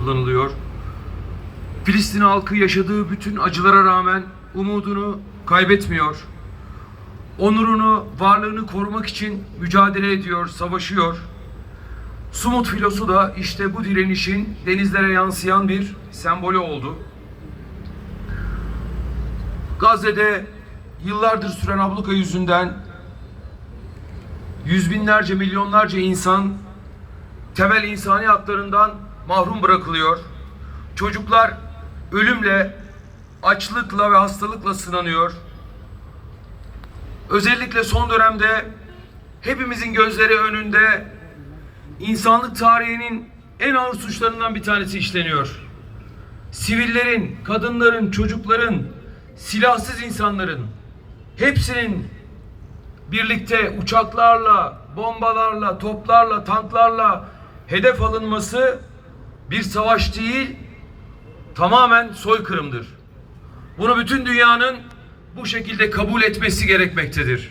kullanılıyor. Filistin halkı yaşadığı bütün acılara rağmen umudunu kaybetmiyor. Onurunu, varlığını korumak için mücadele ediyor, savaşıyor. Sumut filosu da işte bu direnişin denizlere yansıyan bir sembolü oldu. Gazze'de yıllardır süren abluka yüzünden yüz binlerce, milyonlarca insan temel insani haklarından mahrum bırakılıyor. Çocuklar ölümle, açlıkla ve hastalıkla sınanıyor. Özellikle son dönemde hepimizin gözleri önünde insanlık tarihinin en ağır suçlarından bir tanesi işleniyor. Sivillerin, kadınların, çocukların, silahsız insanların hepsinin birlikte uçaklarla, bombalarla, toplarla, tanklarla hedef alınması bir savaş değil, tamamen soykırımdır. Bunu bütün dünyanın bu şekilde kabul etmesi gerekmektedir.